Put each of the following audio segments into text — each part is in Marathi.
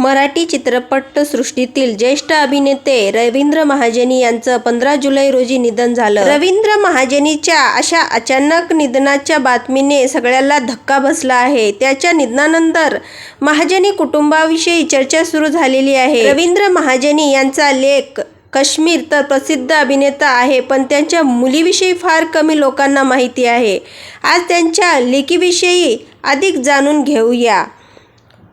मराठी चित्रपटसृष्टीतील ज्येष्ठ अभिनेते रवींद्र महाजनी यांचं पंधरा जुलै रोजी निधन झालं. रवींद्र महाजनीच्या अशा अचानक निधनाच्या बातमीने सगळ्याला धक्का बसला आहे. त्याच्या निधनानंतर महाजनी कुटुंबाविषयी चर्चा सुरू झालेली आहे. रवींद्र महाजनी यांचा लेख काश्मीर तर प्रसिद्ध अभिनेता आहे पण त्यांच्या मुलीविषयी फार कमी लोकांना माहिती आहे. आज त्यांच्या लेकीविषयी अधिक जाणून घेऊया.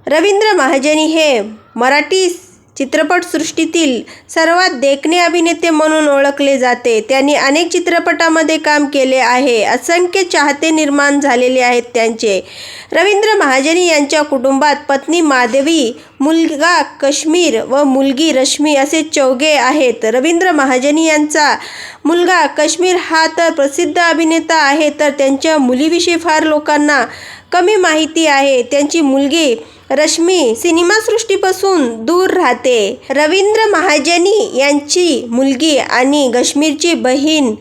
रवींद्र महाजनी हे मराठी चित्रपटसृष्टीतील सर्वात देखणे अभिनेते म्हणून ओळखले जाते. त्यांनी अनेक चित्रपटामध्ये काम केले आहे. असंख्य चाहते निर्माण झालेले आहेत त्यांचे. रवींद्र महाजनी यांच्या कुटुंबात पत्नी माधवी मुलगा कश्मीर व मुलगी रश्मी असे चौघे आहेत. रवींद्र महाजनी यांचा मुलगा कश्मीर हा तर प्रसिद्ध अभिनेता आहे तर त्यांच्या मुलीविषयी फार लोकांना कमी माहिती आहे. त्यांची मुलगी रश्मी सिनेमासृष्टीपासून दूर राहते. रवींद्र महाजनी यांची मुलगी आणि कश्मीरची बहीण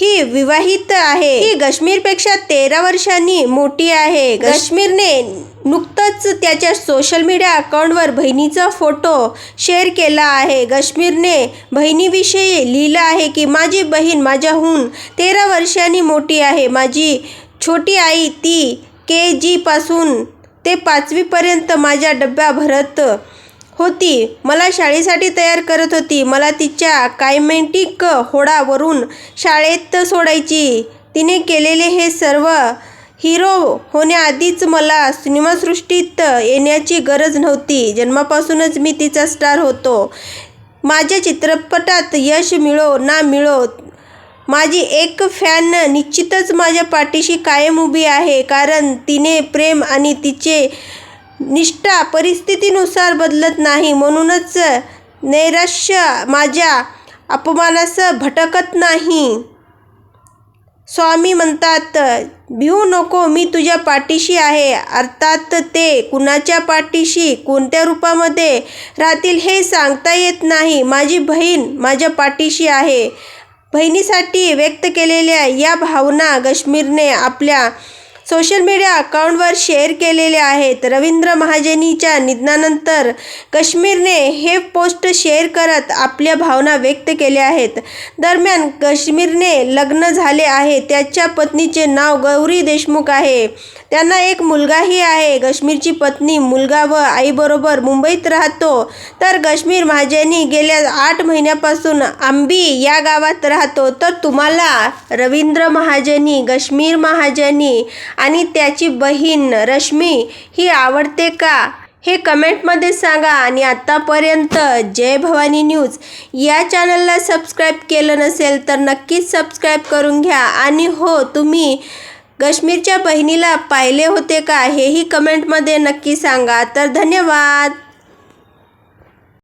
ही विवाहित आहे. ही कश्मीरपेक्षा तेरा वर्षांनी मोठी आहे. गश्मीरने नुकतंच त्याच्या सोशल मीडिया अकाउंटवर बहिणीचा फोटो शेअर केला आहे. गश्मीरने बहिणीविषयी लिहिलं आहे की माझी बहीण माझ्याहून तेरा वर्षांनी मोठी आहे. माझी छोटी आई ती के जीपासून ते पाचवीपर्यंत माझ्या डब्या भरत होती. मला शाळेसाठी तयार करत होती. मला तिच्या कायमेटिक होडावरून शाळेत सोडायची. तिने केलेले हे सर्व हिरो होण्याआधीच मला सिनेमासृष्टीत येण्याची गरज नव्हती. जन्मापासूनच मी तिचा स्टार होतो. माझ्या चित्रपटात यश मिळो ना मिळो माझी एक फॅन निश्चितच माझ्या पाठीशी कायम उभी आहे कारण तिने प्रेम आणि तिचे निष्ठा परिस्थितीनुसार बदलत नाही. म्हणूनच नैराश्य माझ्या अपमानास भटकत नाही. स्वामी म्हणतात भिवू नको मी तुझ्या पाठीशी आहे. अर्थात ते कुणाच्या पाठीशी कोणत्या रूपामध्ये राहतील हे सांगता येत नाही. माझी बहीण माझ्या पाठीशी आहे. बहिणीसाठी व्यक्त केलेल्या या भावना काश्मीरने आपल्या सोशल मीडिया अकाउंटवर शेअर केलेले आहेत. रवींद्र महाजनीच्या निधनानंतर काश्मीरने हे पोस्ट शेअर करत आपल्या भावना व्यक्त केल्या आहेत. दरम्यान काश्मीरने लग्न झाले आहे. त्याच्या पत्नीचे नाव गौरी देशमुख आहे. त्यांना एक मुलगाही आहे. काश्मीरची पत्नी मुलगा व आईबरोबर मुंबईत राहतो. तर काश्मीर महाजनी गेल्या आठ महिन्यापासून आंबी या गावात राहतो. तर तुम्हाला रवींद्र महाजनी काश्मीर महाजनी आणि त्याची बहीण रश्मी ही आवडते का? हे कमेंटमध्ये सांगा. आणि आत्तापर्यंत जय भवानी न्यूज या चॅनलला सबस्क्राईब केलं नसेल तर नक्कीच सबस्क्राईब करून घ्या. आणि हो तुम्ही कश्मीरच्या बहिणीला पाहिले होते का? हेही कमेंटमध्ये नक्की सांगा. तर धन्यवाद.